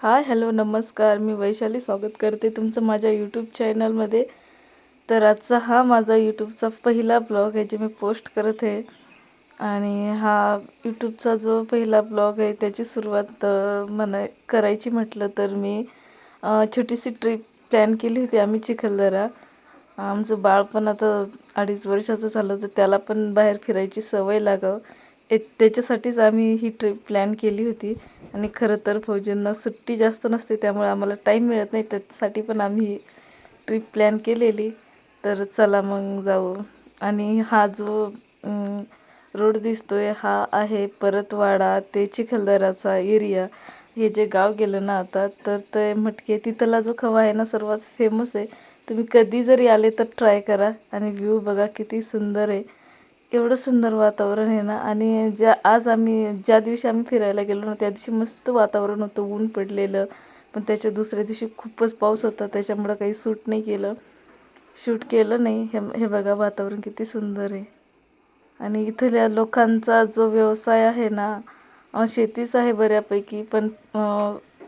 Hi hello नमस्कार. मी वैशाली स्वागत करते तुमचं माझ्या यूट्यूब चॅनलमध्ये तर आजचा हा माझा यूट्यूबचा पहिला ब्लॉग आहे जे मी पोस्ट करत आहे. आणि हा यूट्यूबचा जो पहिला ब्लॉग आहे त्याची सुरुवात म्हणाय म्हणा करायची म्हटलं तर मी छोटीशी ट्रिप प्लॅन केली होती आम्ही चिखलदरा. आमचं बाळ पण आता अडीच वर्षाचं झालं तर त्याला पण बाहेर फिरायची सवय लागावं त्याच्यासाठीच आम्ही ही ट्रिप प्लॅन केली होती. आणि खरं तर फौजींना सुट्टी जास्त नसते त्यामुळे आम्हाला टाईम मिळत नाही. त्यासाठी पण आम्ही ही ट्रिप प्लॅन केलेली. तर चला मग जाऊ आणि हा जो रोड रोड दिसतोय हा आहे परतवाडा ते चिखलदराचा एरिया हे जे गाव गेलं ना आता तर ते मटके तिथला जो खवा आहे ना सर्वात फेमस आहे. तुम्ही कधी जरी आले तर ट्राय करा. आणि व्ह्यू बघा किती सुंदर आहे. एवढं सुंदर वातावरण आहे ना. आणि ज्या आज आम्ही ज्या दिवशी आम्ही फिरायला गेलो ना त्या दिवशी मस्त वातावरण होतं ऊन पडलेलं. पण त्याच्या दुसऱ्या दिवशी खूपच पाऊस होता त्याच्यामुळं काही सूट नाही केलं. शूट केलं नाही. हे हे बघा वातावरण किती सुंदर आहे. आणि इथल्या लोकांचा जो व्यवसाय आहे ना शेतीच आहे बऱ्यापैकी. पण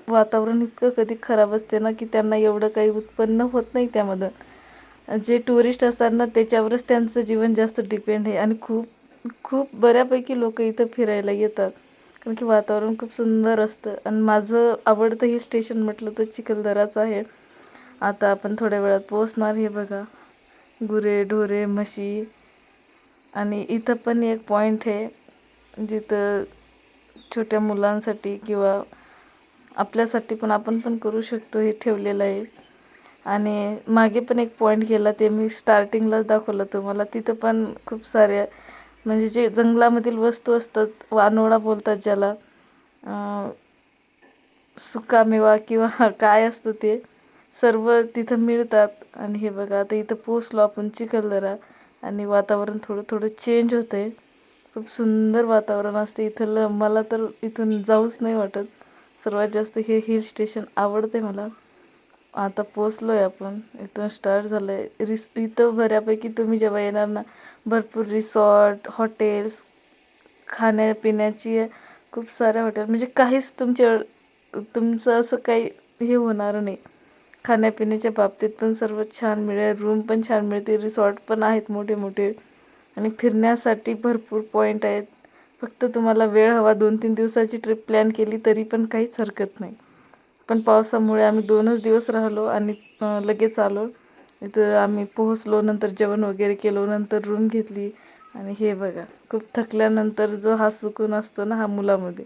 वातावरण इतकं कधी खराब असते ना की त्यांना एवढं काही उत्पन्न होत नाही त्यामधून जे टुरिस्ट असतात ना त्याच्यावरच त्यांचं जीवन जास्त डिपेंड आहे. आणि खूप खूप बऱ्यापैकी लोक इथं फिरायला येतात. कारण की वातावरण खूप सुंदर असतं. आणि माझं आवडतं हिल स्टेशन म्हटलं तर चिखलदराचं आहे. आता आपण थोड्या वेळात पोहोचणार हे बघा. गुरे ढोरे म्हशी. आणि इथं पण एक पॉईंट आहे जिथं छोट्या मुलांसाठी किंवा आपल्यासाठी पण आपण पण करू शकतो हे ठेवलेलं आहे. आणि मागे पण एक पॉईंट गेला ते मी स्टार्टिंगलाच दाखवलं तुम्हाला. तिथं पण खूप साऱ्या म्हणजे जे जंगलामधील वस्तू असतात वानोळा बोलतात ज्याला सुकामेवा किंवा काय असतं ते सर्व तिथं मिळतात. आणि हे बघा आता इथं पोचलो आपण चिखलदरा आणि वातावरण थोडं थोडं चेंज होतं आहे खूप सुंदर वातावरण असते इथलं मला तर इथून जाऊच नाही वाटत. सर्वात जास्त हे हिल स्टेशन आवडते मला. आता पोचलो आहे आपण. इथून स्टार्ट झालं आहे रिस इथं बऱ्यापैकी तुम्ही जेव्हा येणार ना भरपूर रिसॉर्ट हॉटेल्स खाण्यापिण्याची खूप साऱ्या हॉटेल म्हणजे काहीच तुमच्या तुमचं असं काही हे होणार नाही. खाण्यापिण्याच्या बाबतीत पण सर्व छान मिळेल रूम पण छान मिळते रिसॉर्ट पण आहेत मोठे मोठे आणि फिरण्यासाठी भरपूर पॉईंट आहेत. फक्त तुम्हाला वेळ हवा दोन तीन दिवसाची ट्रिप प्लॅन केली तरी पण काहीच हरकत नाही. पण पावसामुळे आम्ही दोनच दिवस राहिलो आणि लगेच आलो. इथं आम्ही पोहोचलो नंतर जेवण वगैरे केलो नंतर रूम घेतली. आणि हे बघा खूप थकल्यानंतर जो हा सुकून असतो ना हा मुलामध्ये.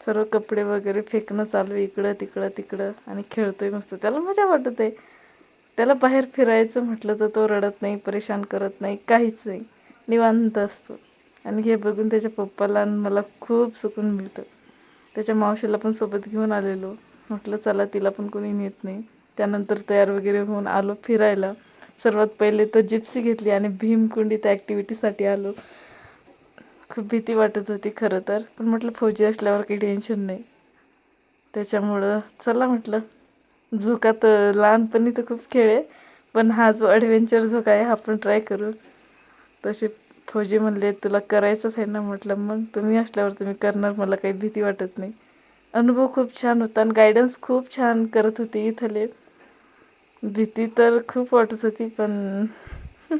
सर्व कपडे वगैरे फेकणं चालू आहे इकडं तिकडं तिकडं. आणि खेळतोय मस्त. त्याला मजा वाटत आहे. त्याला बाहेर फिरायचं म्हटलं तर तो रडत नाही परेशान करत नाही काहीच नाही. निवांत असतो. आणि हे बघून त्याच्या पप्पाला आणि मला खूप सुकून मिळतं. त्याच्या मावशीला पण सोबत घेऊन आलेलो. म्हटलं चला तिला पण कोणी नेत नाही. त्यानंतर तयार वगैरे होऊन आलो फिरायला. सर्वात पहिले तर जिप्सी घेतली आणि भीमकुंडी त्या ॲक्टिव्हिटीसाठी आलो. खूप भीती वाटत होती खरं तर. पण म्हटलं फौजी असल्यावर काही टेन्शन नाही. त्याच्यामुळं चला म्हटलं. झोकात लहानपणी तर खूप खेळ आहे पण हा जो ॲडव्हेंचर झोका आहे हा पण ट्राय करू. तसे फौजी म्हणले तुला करायचंच आहे ना? म्हटलं मग तुम्ही असल्यावर तुम्ही करणार मला काही भीती वाटत नाही. अनुभव खूप छान होता आणि गायडन्स खूप छान करत होती इथले. भीती तर खूप वाटत होती पण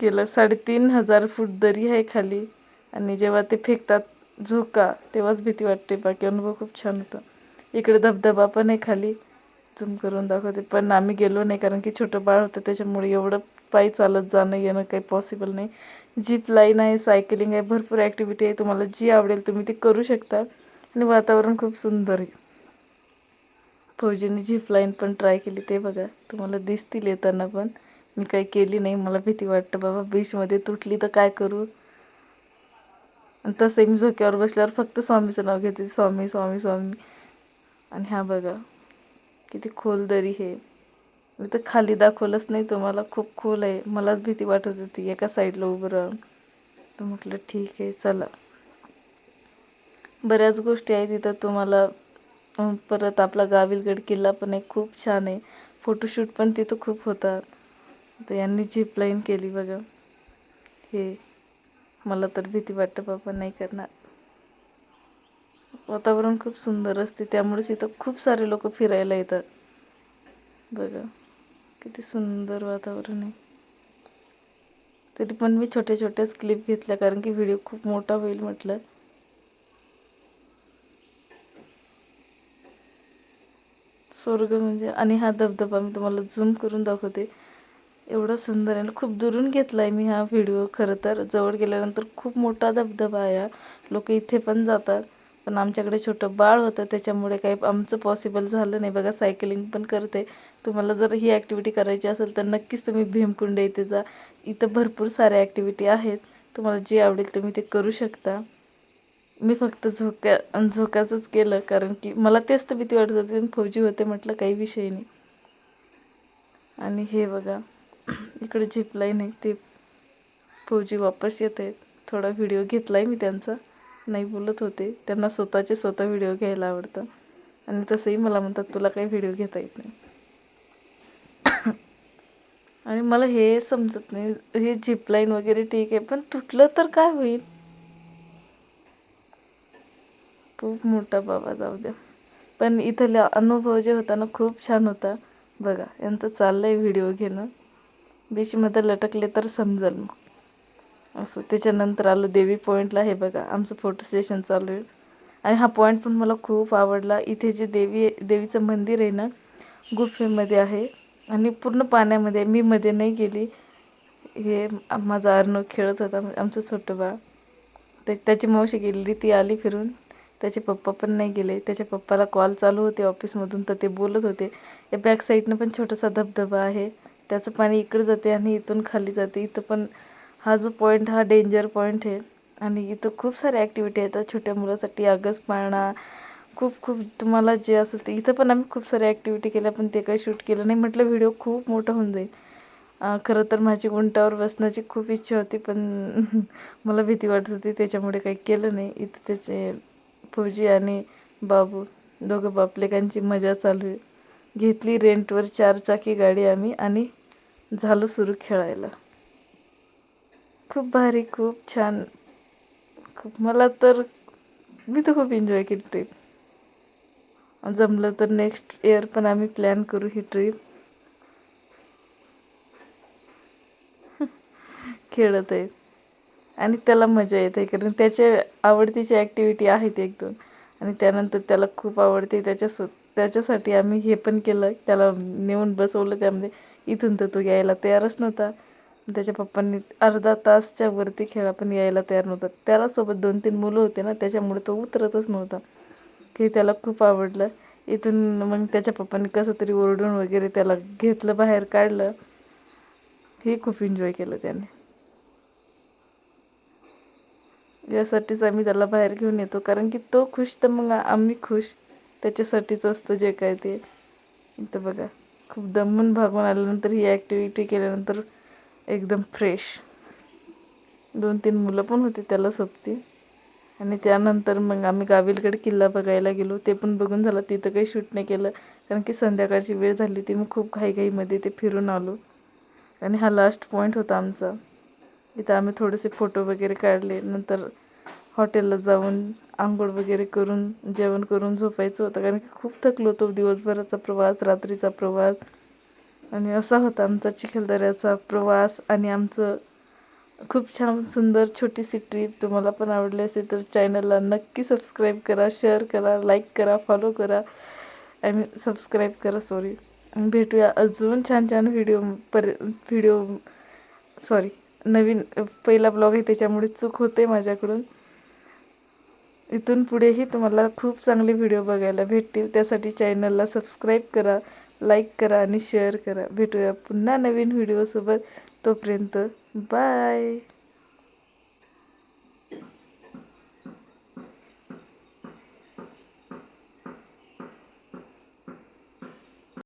केलं साडेतीन हजार फूट दरी आहे खाली. आणि जेव्हा ते फेकतात झोका तेव्हाच भीती वाटते. बाकी अनुभव खूप छान होता. इकडे धबधबा पण आहे खाली. झूम करून दाखवते. पण आम्ही गेलो नाही कारण की छोटं बाळ होतं त्याच्यामुळे एवढं पायी चालत जाणं येणं काही पॉसिबल नाही. जीप लाईन आहे सायकलिंग आहे भरपूर ॲक्टिव्हिटी आहे तुम्हाला जी आवडेल तुम्ही ती करू शकता. आणि वातावरण खूप सुंदर आहे. फौजीने झीप लाईन पण ट्राय केली ते बघा तुम्हाला दिसतील येताना पण. मी काही केली नाही मला भीती वाटतं बाबा बीचमध्ये तुटली तर काय करू? आणि तसंही मी झोक्यावर बसल्यावर फक्त स्वामीचं नाव घेते स्वामी स्वामी स्वामी. आणि ह्या बघा किती खोल दरी हे. मी तर खाली दाखवलंच नाही तुम्हाला खूप खोल आहे. मलाच भीती वाटत होती एका साईडला उभं राहून. तर म्हटलं ठीक आहे चला. बऱ्याच गोष्टी आहेत तिथं तुम्हाला. परत आपला गाविलगड किल्ला पण आहे खूप छान आहे. फोटोशूट पण तिथं खूप होतात. तर यांनी झिप लाईन केली बघा. हे मला तर भीती वाटतं बाबा नाही करणार. वातावरण खूप सुंदर असते त्यामुळेच इथं खूप सारे लोक फिरायला येतात. बघा. किती सुंदर वातावरण आहे. तरी पण मी छोट्या छोट्याच क्लिप घेतल्या कारण की व्हिडिओ खूप मोठा होईल म्हटलं. स्वर्ग म्हणजे आणि हा धबधबा मी तुम्हाला झूम करून दाखवते. एवढा सुंदर आहे. खूप दुरून घेतला आहे मी हा व्हिडिओ खरं तर. जवळ गेल्यानंतर खूप मोठा धबधबा आहे लोक इथे पण जातात. पण आमच्याकडे छोटं बाळ होतं त्याच्यामुळे काही आमचं पॉसिबल झालं नाही. बघा सायकलिंग पण करते. तुम्हाला जर ही ॲक्टिव्हिटी करायची असेल तर नक्कीच तुम्ही भीमकुंड इथे जा. इथं भरपूर साऱ्या ॲक्टिव्हिटी आहेत. तुम्हाला जे आवडेल तुम्ही ते करू शकता. मी फक्त झोक्या झोक्याचंच केलं कारण की मला तेच तर भीती वाटत होती. फौजी होते म्हटलं काही विषय नाही. आणि हे बघा इकडे झिपलाईन आहे. ते फौजी वापस येत आहेत. थोडा व्हिडिओ घेतला आहे मी त्यांचा. नाही बोलत होते. त्यांना स्वतःचे स्वतः व्हिडिओ घ्यायला आवडतं. आणि तसंही मला म्हणतात तुला काही व्हिडिओ घेता येत नाही. आणि मला हे समजत नाही. हे झिपलाईन वगैरे ठीक आहे पण तुटलं तर काय होईल? खूप मोठा बाबा जाऊ द्या. पण इथला अनुभव जे होता ना खूप छान होता. बघा यांचं चाललं आहे व्हिडिओ घेणं बीचमध्ये लटकले तर समजेल मग. असं त्याच्यानंतर आलो देवी पॉईंटला हे बघा आमचं फोटो सेशन चालू आहे. आणि हा पॉईंट पण मला खूप आवडला. इथे जे देवी देवीचं मंदिर आहे ना गुफेमध्ये आहे. आणि पूर्ण पाण्यामध्ये मी मध्ये नाही गेली. हे माझा अर्णव खेळत होता आमचं छोटं बाळ. ते त्याची मावशी गेलेली ती आली फिरून. त्याचे पप्पा पण नाही गेले. त्याच्या पप्पाला कॉल चालू होते ऑफिसमधून तर ते बोलत होते या बॅक साईडनं पण छोटासा धबधबा आहे. त्याचं पाणी इकडं जाते आणि इथून खाली जाते. इथं पण हा जो पॉईंट हा डेंजर पॉईंट आहे. आणि इथं खूप साऱ्या ॲक्टिव्हिटी येतात छोट्या मुलासाठी आगस पाळणा खूप खूप तुम्हाला जे असेल ते इथं पण आम्ही खूप साऱ्या ॲक्टिव्हिटी केल्या पण ते काही शूट केलं नाही. म्हटलं व्हिडिओ खूप मोठा होऊन जाईल. खरं तर माझी उंटावर बसण्याची खूप इच्छा होती पण मला भीती वाटत होती. त्याच्यामुळे काही केलं नाही. इथं त्याचे फौजी आणि बाबू दोघं बापलेकांची मजा चालू आहे. घेतली रेंटवर चारचाकी गाडी आम्ही आणि झालो सुरू खेळायला. खूप भारी खूप छान. खूप मला तर मी तर खूप एन्जॉय केली ट्रीप जमलं तर नेक्स्ट इयर पण आम्ही प्लॅन करू ही ट्रीप खेळत आहे. आणि त्याला मजा येते कारण त्याचे आवडतीची ॲक्टिव्हिटी आहेत एक दोन आणि त्यानंतर त्याला खूप आवडते त्याच्यासो त्याच्यासाठी आम्ही हे पण केलं. त्याला नेऊन बसवलं त्यामध्ये. इथून तर तो यायला तयारच नव्हता. त्याच्या पप्पांनी अर्धा तासच्या वरती खेळा पण यायला तयार नव्हता. त्याला सोबत दोन तीन मुलं होते ना त्याच्यामुळे तो उतरतच नव्हता. की त्याला खूप आवडलं. इथून मग त्याच्या पप्पांनी कसं तरी ओरडून वगैरे त्याला घेतलं बाहेर काढलं. हे खूप एन्जॉय केलं त्याने. यासाठीच आम्ही त्याला बाहेर घेऊन येतो. कारण की तो खुश तर मग आम्ही खुश. त्याच्यासाठीच असतं जे काय ते. इथं बघा खूप दमून भागून आल्यानंतर ही ॲक्टिव्हिटी केल्यानंतर एकदम फ्रेश दोन तीन मुलं पण होती त्याला सोबती. आणि त्यानंतर मग आम्ही गाविलगड किल्ला बघायला गेलो. ते पण बघून झालं तिथं काही शूट नाही केलं. कारण की संध्याकाळची वेळ झाली ती मग खूप घाईघाईमध्ये ते फिरून आलो. आणि हा लास्ट पॉईंट होता आमचा. इथं आम्ही थोडेसे फोटो वगैरे काढले. नंतर हॉटेलला जाऊन आंघोळ वगैरे करून जेवण करून झोपायचं होतं. कारण की खूप थकलो होतो. दिवसभराचा प्रवास रात्रीचा प्रवास. आणि असा होता आमचा चिखलदऱ्याचा प्रवास. आणि आमचं खूप छान सुंदर छोटीशी ट्रीप तुम्हाला पण आवडली असेल तर चॅनलला नक्की सबस्क्राईब करा शेअर करा लाईक करा फॉलो करा. आय मीन सबस्क्राईब करा सॉरी भेटूया अजून छान छान व्हिडिओ पर व्हिडिओ सॉरी नवीन पहिला ब्लॉग आहे त्याच्यामुळे चूक होते माझ्याकडून. इथून पुढेही तुम्हाला खूप चांगले व्हिडिओ बघायला भेटतील. त्यासाठी चॅनलला सबस्क्राईब करा. लाईक करा आणि शेअर करा. भेटूया पुन्हा नवीन व्हिडिओसोबत तोपर्यंत बाय